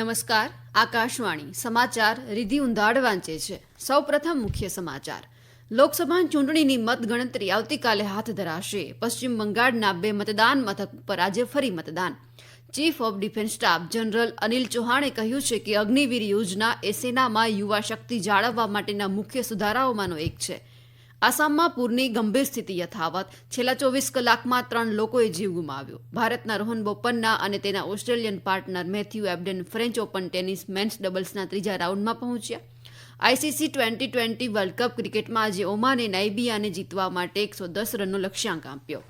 નમસ્કાર, આકાશવાણી, સમાચાર રિધિ ઉંધાડ વાંચે છે. સૌપ્રથમ મુખ્ય સમાચાર. લોકસભા ચૂંટણીની મતગણતરી આવતીકાલે હાથ ધરાશે. પશ્ચિમ બંગાળના બે મતદાન મથક પર આજે ફરી મતદાન. Chief of defence staff general Anil ચૌહાણે કહ્યું છે કે અગ્નિવીર યોજના એ સેનામાં યુવા શક્તિ જાળવવા માટેના મુખ્ય સુધારાઓમાંનો એક છે. આસામમાં પૂરની ગંભીર સ્થિતિ યથાવત. છેલ્લા ચોવીસ કલાકમાં ત્રણ લોકોએ જીવ ગુમાવ્યો. ભારતના રોહન બોપન્ના અને તેના Australian partner Matthew Ebden French Open tennis men's ડબલ્સના ત્રીજા રાઉન્ડમાં પહોંચ્યા. ICC twenty twenty world cup ક્રિકેટમાં આજે ઓમાને નાઇબિયાને જીતવા માટે એકસો દસ રનનો લક્ષ્યાંક આપ્યો.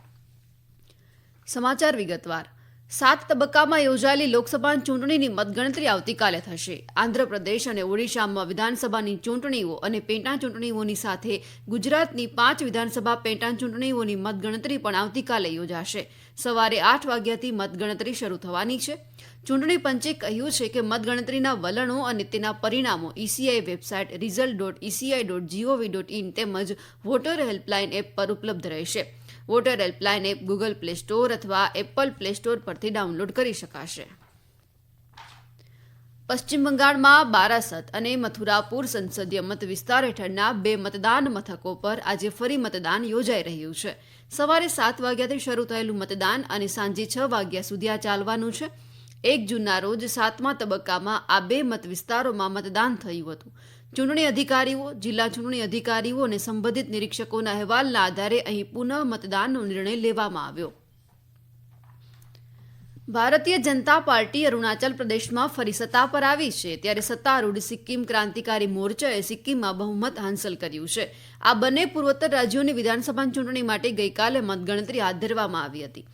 સમાચાર વિગતવાર. સાત તબક્કામાં યોજાયેલી લોકસભા ચૂંટણીની મતગણતરી આવતીકાલે થશે. આંધ્રપ્રદેશ અને ઓડિશામાં વિધાનસભાની ચૂંટણીઓ અને પેટા ચૂંટણીઓની સાથે ગુજરાતની પાંચ વિધાનસભા પેટા ચૂંટણીઓની મતગણતરી પણ આવતીકાલે યોજાશે. સવારે આઠ વાગ્યાથી મતગણતરી શરૂ થવાની છે. ચૂંટણી પંચે કહ્યું છે કે મતગણતરીના વલણો અને તેના પરિણામો ECI website result dot ECI dot GOV dot in તેમજ વોટર હેલ્પલાઇન એપ પર ઉપલબ્ધ રહેશે. Voter helpline app Google Play Store અથવા એપલ પ્લે સ્ટોર પરથી ડાઉનલોડ કરી શકાશે. પશ્ચિમ બંગાળમાં બારાસત અને મથુરાપુર સંસદીય મત વિસ્તાર હેઠળના બે મતદાન મથકો પર આજે ફરી મતદાન યોજાઈ રહ્યું છે. સવારે સાત વાગ્યાથી શરૂ થયેલું મતદાન અને સાંજે છ વાગ્યા સુધી આ ચાલવાનું છે. એક જૂનના રોજ સાતમા તબક્કામાં આ બે મત વિસ્તારોમાં મતદાન થયું હતું. ચૂંટણી અધિકારીઓ, જિલ્લા ચૂંટણી અધિકારીઓ અને સંબંધિત નિરીક્ષકોના અહેવાલના આધારે અહીં પુનઃ મતદાનનો નિર્ણય લેવામાં આવ્યો. ભારતીય જનતા પાર્ટી અરુણાચલ પ્રદેશમાં ફરી સત્તા પર આવી છે. ત્યારે સત્તારૂઢ સિક્કિમ ક્રાંતિકારી મોરચાએ સિક્કિમમાં બહુમત હાંસલ કર્યું છે. આ બંને પૂર્વોત્તર રાજ્યોની વિધાનસભા ચૂંટણી માટે ગઈકાલે મતગણતરી હાથ ધરવામાં આવી હતી.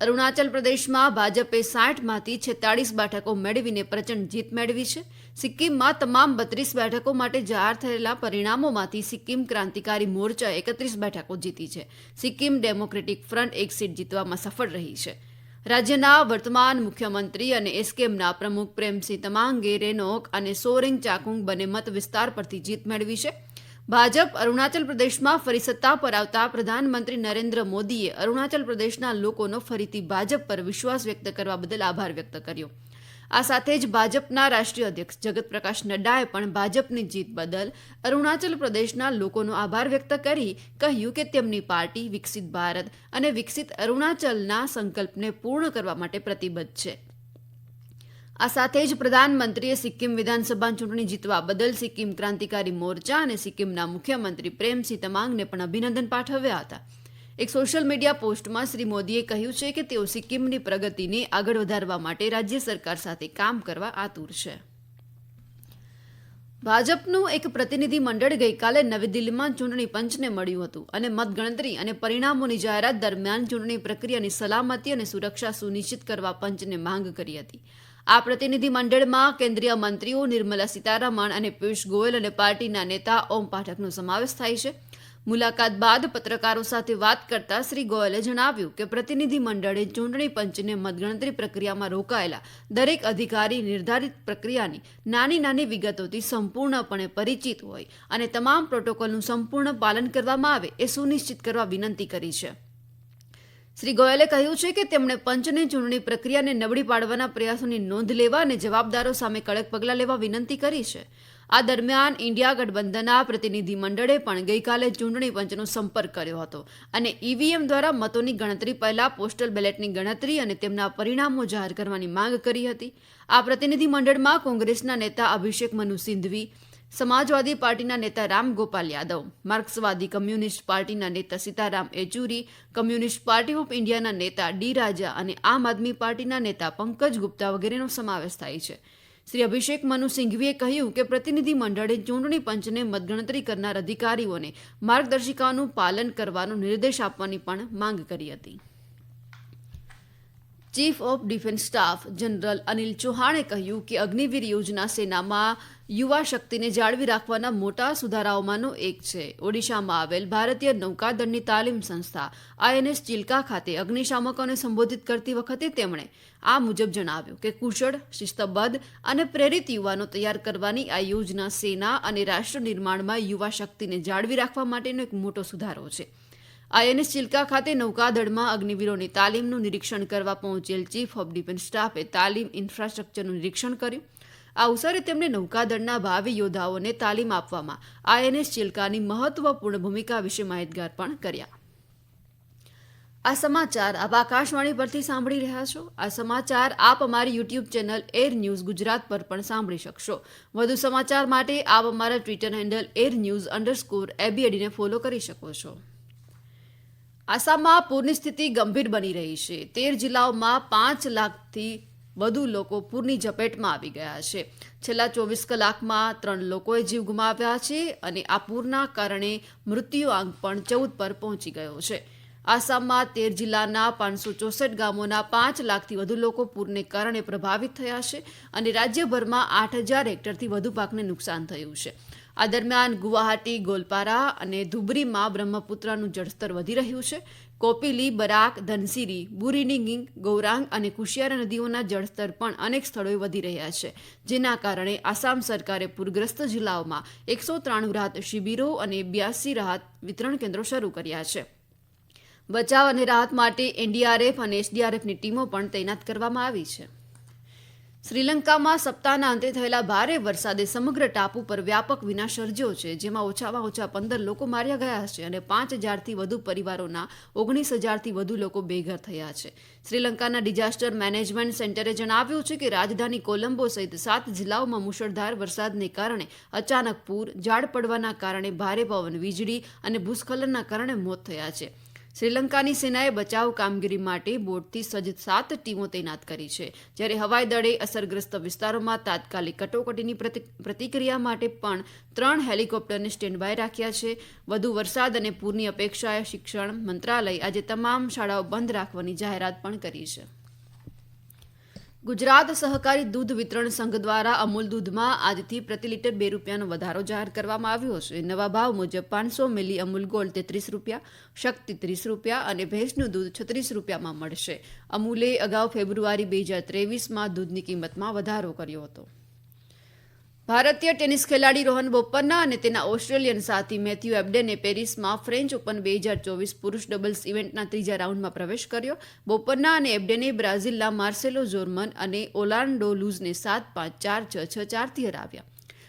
અરુણાચલ પ્રદેશમાં ભાજપે સાઠમાંથી છેતાળીસ બેઠકો મેળવીને પ્રચંડ જીત મેળવી છે. સિક્કિમમાં તમામ બત્રીસ બેઠકો માટે જાહેર થયેલા પરિણામોમાંથી સિક્કિમ ક્રાંતિકારી મોરચા એકત્રીસ બેઠકો જીતી છે. સિક્કિમ ડેમોક્રેટિક ફ્રન્ટ એક સીટ જીતવામાં સફળ રહી છે. રાજ્યના વર્તમાન મુખ્યમંત્રી અને એસકેમના પ્રમુખ પ્રેમસિંહ તમાંગે, રેનોક અને સોરેંગ ચાકુંગ બંને મત વિસ્તાર પરથી જીત મેળવી છે. ભાજપ અરુણાચલ પ્રદેશમાં ફરી સત્તા પર આવતા પ્રધાનમંત્રી નરેન્દ્ર મોદીએ અરુણાચલ પ્રદેશના લોકોનો ફરીથી ભાજપ પર વિશ્વાસ વ્યક્ત કરવા બદલ આભાર વ્યક્ત કર્યો. આ સાથે જ ભાજપના રાષ્ટ્રીય અધ્યક્ષ જગત પ્રકાશ નડ્ડાએ પણ ભાજપની જીત બદલ અરુણાચલ પ્રદેશના લોકોનો આભાર વ્યક્ત કરી કહ્યું કે તેમની પાર્ટી વિકસિત ભારત અને વિકસિત અરુણાચલના સંકલ્પને પૂર્ણ કરવા માટે પ્રતિબદ્ધ છે. આ સાથે જ પ્રધાનમંત્રીએ સિક્કિમ વિધાનસભા ચૂંટણી જીતવા બદલ સિક્કિમ ક્રાંતિકારી મોરચા અને સિક્કિમના મુખ્યમંત્રી પ્રેમસિંહ તમાંગને પણ અભિનંદન પાઠવ્યા હતા. એક સોશિયલ મીડિયા પોસ્ટમાં શ્રી મોદીએ કહ્યું છે કે તેઓ સિક્કિમની પ્રગતિને આગળ વધારવા માટે રાજ્ય સરકાર સાથે કામ કરવા આતુર છે. ભાજપનું એક પ્રતિનિધિ મંડળ ગઈકાલે નવી દિલ્હીમાં ચૂંટણી પંચને મળ્યું હતું અને મતગણતરી અને પરિણામોની જાહેરાત દરમિયાન ચૂંટણી પ્રક્રિયાની સલામતી અને સુરક્ષા સુનિશ્ચિત કરવા પંચને માંગ કરી હતી. આ પ્રતિનિધિ મંડળમાં કેન્દ્રીય મંત્રીઓ નિર્મલા સીતારામન અને પિયુષ ગોયલ અને પાર્ટીના નેતા ઓમ પાઠકનો સમાવેશ થાય છે. મુલાકાત બાદ પત્રકારો સાથે વાત કરતા શ્રી ગોયલે જણાવ્યું કે પ્રતિનિધિ મંડળે ચૂંટણી પંચને મતગણતરી પ્રક્રિયામાં રોકાયેલા દરેક અધિકારી નિર્ધારિત પ્રક્રિયાની નાની નાની વિગતોથી સંપૂર્ણપણે પરિચિત હોય અને તમામ પ્રોટોકોલનું સંપૂર્ણ પાલન કરવામાં આવે એ સુનિશ્ચિત કરવા વિનંતી કરી છે. શ્રી ગોયલે કહ્યું છે કે તેમણે પંચને ચૂંટણી પ્રક્રિયાને નબળી પાડવાના પ્રયાસોની નોંધ લેવા અને જવાબદારો સામે કડક પગલાં લેવા વિનંતી કરી છે. આ દરમિયાન ઇન્ડિયા ગઠબંધનના પ્રતિનિધિ મંડળે પણ ગઈકાલે ચૂંટણી પંચનો સંપર્ક કર્યો હતો અને ઈવીએમ દ્વારા મતોની ગણતરી પહેલા પોસ્ટલ બેલેટની ગણતરી અને તેમના પરિણામો જાહેર કરવાની માંગ કરી હતી. આ પ્રતિનિધિ મંડળમાં કોંગ્રેસના નેતા અભિષેક મનુ સિંધવી, સમાજવાદી પાર્ટીના નેતા રામ ગોપાલ યાદવ, માર્ક્સવાદી કમ્યુનિસ્ટ પાર્ટીના નેતા Sitaram Yechury, communist party of ઇન્ડિયાના નેતા ડી રાજા અને આમ આદમી પાર્ટીના નેતા પંકજ ગુપ્તા વગેરેનો સમાવેશ થાય છે. શ્રી અભિષેક મનુ સિંઘવીએ કહ્યું કે પ્રતિનિધિ મંડળે ચૂંટણી પંચને મતગણતરી કરનાર અધિકારીઓને માર્ગદર્શિકાનું પાલન કરવાનો નિર્દેશ આપવાની પણ માંગ કરી હતી. Chief of defence staff general Anil ચૌહાણે કહ્યું કે અગ્નિવીર યોજના સેનામાં યુવા શક્તિને જાળવી રાખવાના મોટા સુધારાઓમાંનો એક છે. ઓડિશામાં આવેલ ભારતીય નૌકાદળની તાલીમ સંસ્થા આઈએનએસ ચિલ્કા ખાતે અગ્નિશામકોને સંબોધિત કરતી વખતે તેમણે આ મુજબ જણાવ્યું કે કુશળ, શિસ્તબદ્ધ અને પ્રેરિત યુવાનો તૈયાર કરવાની આ યોજના સેના અને રાષ્ટ્ર નિર્માણમાં યુવા શક્તિને જાળવી રાખવા માટેનો એક મોટો સુધારો છે. આઈએનએસ ચિલ્કા ખાતે નૌકાદળમાં અગ્નિવીરોની તાલીમનું નિરીક્ષણ કરવા પહોંચેલ ચીફ ઓફ ડિફેન્સ સ્ટાફે તાલીમ ઇન્ફ્રાસ્ટ્રક્ચરનું નિરીક્ષણ કર્યું. આ અવસરે તેમણે નૌકાદળના ભાવિ યોદ્ધાઓને તાલીમ આપવામાં આઈએનએસ ચિલ્કાની મહત્વપૂર્ણ ભૂમિકા વિશે માહિતગાર પણ કર્યા. આ સમાચાર આપ આકાશવાણી પરથી સાંભળી રહ્યા છો. આ સમાચાર આપ અમારી YouTube channel AIR news Gujarat પર પણ સાંભળી શકશો. વધુ સમાચાર માટે આપ અમારા Twitter handle AIR news underscore એબીએડીને follow કરી શકો છો. આસામમાં પૂરની સ્થિતિ ગંભીર બની રહી છે. તેર જિલ્લાઓમાં પાંચ લાખથી વધુ લોકો પૂરની ઝપેટમાં આવી ગયા છે. છેલ્લા ચોવીસ કલાકમાં ત્રણ લોકોએ જીવ ગુમાવ્યા છે અને આ પૂરના કારણે મૃત્યુ આંક પણ ચૌદ પર પહોંચી ગયો છે. આસામમાં તેર જિલ્લાના પાંચસો ચોસઠ ગામોના પાંચ લાખથી વધુ લોકો પૂરને કારણે પ્રભાવિત થયા છે અને રાજ્યભરમાં આઠ હજાર હેક્ટરથી વધુ પાકને નુકસાન થયું છે. આ દરમિયાન ગુવાહાટી, ગોલપારા અને ધુબરીમાં બ્રહ્મપુત્રનું જળસ્તર વધી રહ્યું છે. કોપીલી, બરાક, ધનસીરી બુરીનીગિંગ ગૌરાંગ અને કુશિયારા નદીઓના જળસ્તર પણ અનેક સ્થળોએ વધી રહ્યા છે. જેના કારણે આસામ સરકારે પૂરગ્રસ્ત જિલ્લાઓમાં એકસો ત્રાણું રાહત શિબિરો અને બ્યાસી રાહત વિતરણ કેન્દ્રો શરૂ કર્યા છે. બચાવ અને રાહત માટે એનડીઆરએફ અને એસડીઆરએફની ટીમો પણ તૈનાત કરવામાં આવી છે. શ્રીલંકામાં સપ્તાહના અંતે થયેલા ભારે વરસાદે સમગ્ર ટાપુ પર વ્યાપક વિનાશ સર્જ્યો છે, જેમાં ઓછામાં ઓછા પંદર લોકો માર્યા ગયા છે અને પાંચ હજારથી વધુ પરિવારોના ઓગણીસ હજારથી વધુ લોકો બેઘર થયા છે. શ્રીલંકાના ડિઝાસ્ટર મેનેજમેન્ટ સેન્ટરે જણાવ્યું છે કે રાજધાની કોલંબો સહિત સાત જિલ્લાઓમાં મુશળધાર વરસાદને કારણે અચાનક પૂર, ઝાડ પડવાના કારણે ભારે પવન, વીજળી અને ભૂસ્ખલનના કારણે મોત થયા છે. શ્રીલંકાની સેનાએ બચાવ કામગીરી માટે બોટથી સજ્જ સાત ટીમો તૈનાત કરી છે. જ્યારે હવાઈ દળે અસરગ્રસ્ત વિસ્તારોમાં તાત્કાલિક કટોકટીની પ્રતિક્રિયા માટે પણ ત્રણ હેલિકોપ્ટરને સ્ટેન્ડબાય રાખ્યા છે. વધુ વરસાદ અને પૂરની અપેક્ષાએ શિક્ષણ મંત્રાલય આજે તમામ શાળાઓ બંધ રાખવાની જાહેરાત પણ કરી છે. ગુજરાત સહકારી દૂધ વિતરણ સંઘ દ્વારા અમૂલ દૂધમાં આજથી પ્રતિ લીટર બે રૂપિયાનો વધારો જાહેર કરવામાં આવ્યો છે. નવા ભાવ મુજબ પાંચસો મિલી અમૂલ ગોલ્ડ તેત્રીસ રૂપિયા, શક્તિ ત્રીસ રૂપિયા અને ભેંસનું દૂધ છત્રીસ રૂપિયામાં મળશે. અમૂલે અગાઉ ફેબ્રુઆરી બે હજાર ત્રેવીસમાં દૂધની કિંમતમાં વધારો કર્યો હતો. ભારતીય ટેનિસ ખેલાડી રોહન બોપન્ના અને તેના ઓસ્ટ્રેલિયન સાથી મેથ્યુ એબડેને પેરિસમાં ફ્રેન્ચ ઓપન બે હજાર ચોવીસ પુરુષ ડબલ્સ ઇવેન્ટના ત્રીજા રાઉન્ડમાં પ્રવેશ કર્યો. બોપન્ના અને એબડેને બ્રાઝિલના માર્સેલો જોર્મન અને ઓલાન્ડો લૂઝને સાત પાંચ ચાર છ છ ચારથી હરાવ્યા.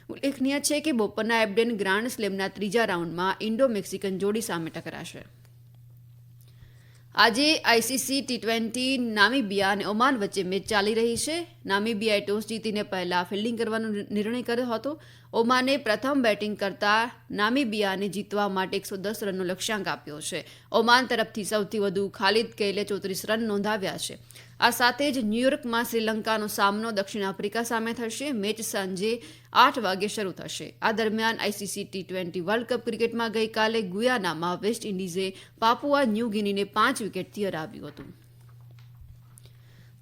ઉલ્લેખનીય છે કે બોપન્ના એબડેન ગ્રાન્ડ સ્લેમના ત્રીજા રાઉન્ડમાં ઇન્ડો મેક્સિકન જોડી સામે ટકરાશે. આજે આઈસીસી ટી ટ્વેન્ટી, નામીબિયા અને ઓમાન વચ્ચે મેચ ચાલી રહી છે. નામીબિયાએ ટોસ જીતીને પહેલા ફિલ્ડિંગ કરવાનો નિર્ણય કર્યો હતો. ઓમાને પ્રથમ બેટિંગ કરતા નામીબિયાને જીતવા માટે એકસો દસ રનનો લક્ષ્યાંક આપ્યો છે. ઓમાન તરફથી સૌથી વધુ ખાલિદ કેલે ચોત્રીસ રન નોંધાવ્યા છે. આ સાથે જ ન્યૂયોર્કમાં શ્રીલંકાનો સામનો દક્ષિણ આફ્રિકા સામે થશે. મેચ સાંજે આઠ વાગે શરૂ થશે. આ દરમિયાન ICC T twenty world cup ક્રિકેટમાં ગઈકાલે ગુયાનામાં વેસ્ટ ઇન્ડિઝે પાપુઆ ન્યૂ ગિનીને પાંચ વિકેટથી હરાવ્યું હતું.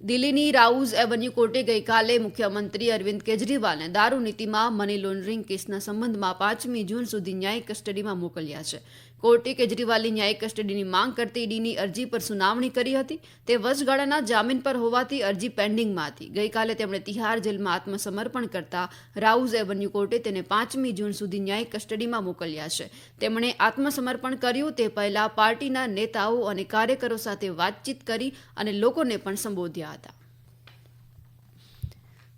દિલ્હીની રાઉઝ એવન્યુ કોર્ટે ગઈકાલે મુખ્યમંત્રી અરવિંદ કેજરીવાલને દારૂ નીતિમાં મની લોન્ડરિંગ કેસના સંબંધમાં પાંચમી જૂન સુધી ન્યાયિક કસ્ટડીમાં મોકલ્યા છે. કોર્ટે કેજરીવાલની ન્યાયિક કસ્ટડીની માંગ કરતી ઈડીની અરજી પર સુનાવણી કરી હતી. તે વચગાળાના જામીન પર હોવાથી અરજી પેન્ડિંગમાં હતી ગઈકાલે તેમણે તિહાર જેલમાં આત્મસમર્પણ કરતા રાઉઝ એવન્યુ કોર્ટે તેને પાંચમી જૂન સુધી ન્યાયિક કસ્ટડીમાં મોકલ્યા છે. તેમણે આત્મસમર્પણ કર્યું તે પહેલા પાર્ટીના નેતાઓ અને કાર્યકરો સાથે વાતચીત કરી અને લોકોને પણ સંબોધ્યા. હતા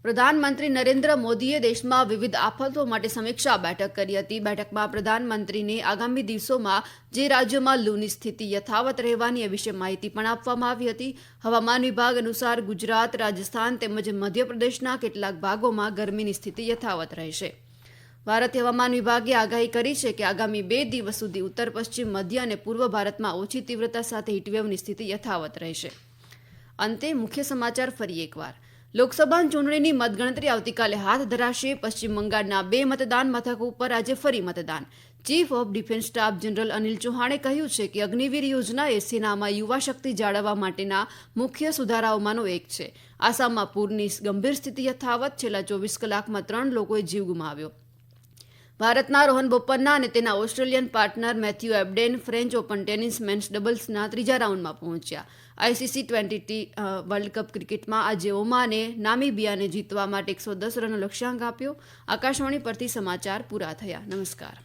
પ્રધાનમંત્રી નરેન્દ્ર મોદીએ દેશમાં વિવિધ આફતો માટે સમીક્ષા બેઠક કરી હતી. બેઠકમાં પ્રધાનમંત્રીને આગામી દિવસોમાં જે રાજ્યોમાં લૂની સ્થિતિ યથાવત રહેવાની વિશે માહિતી પણ આપવામાં આવી હતી. હવામાન વિભાગ અનુસાર ગુજરાત, રાજસ્થાન તેમજ મધ્યપ્રદેશના કેટલાક ભાગોમાં ગરમીની સ્થિતિ યથાવત રહેશે. ભારતીય હવામાન વિભાગે આગાહી કરી છે કે આગામી બે દિવસ સુધી ઉત્તર, પશ્ચિમ, મધ્ય અને પૂર્વ ભારતમાં ઓછી તીવ્રતા સાથે હીટવેવની સ્થિતિ યથાવત રહેશે. અંતે મુખ્ય સમાચાર ફરી એકવાર. લોકસભા ચૂંટણીની મતગણતરી આવતીકાલે હાથ ધરાશે પશ્ચિમ બંગાળના બે મતદાન મથકો ઉપર આજે ફરી મતદાન. Chief of defence staff general Anil ચૌહાણે કહ્યું છે કે અગ્નિવીર યોજના એ સેનામાં યુવા શક્તિ જાળવવા માટેના મુખ્ય સુધારાઓમાંનો એક છે. આસામમાં પૂરની ગંભીર સ્થિતિ યથાવત છેલ્લા ચોવીસ કલાકમાં ત્રણ લોકોએ જીવ ગુમાવ્યો. ભારતના રોહન બોપન્ના અને તેના Australian partner Matthew Ebden French Open tennis men's ડબલ્સના ત્રીજા રાઉન્ડમાં પહોંચ્યા. આઈસીસી ટ્વેન્ટી વર્લ્ડ કપ ક્રિકેટમાં આજે ઓમાને નામીબિયાને જીતવા માટે એકસો દસ રનનો લક્ષ્યાંક આપ્યો. આકાશવાણી પરથી સમાચાર પૂરા થયા. નમસ્કાર.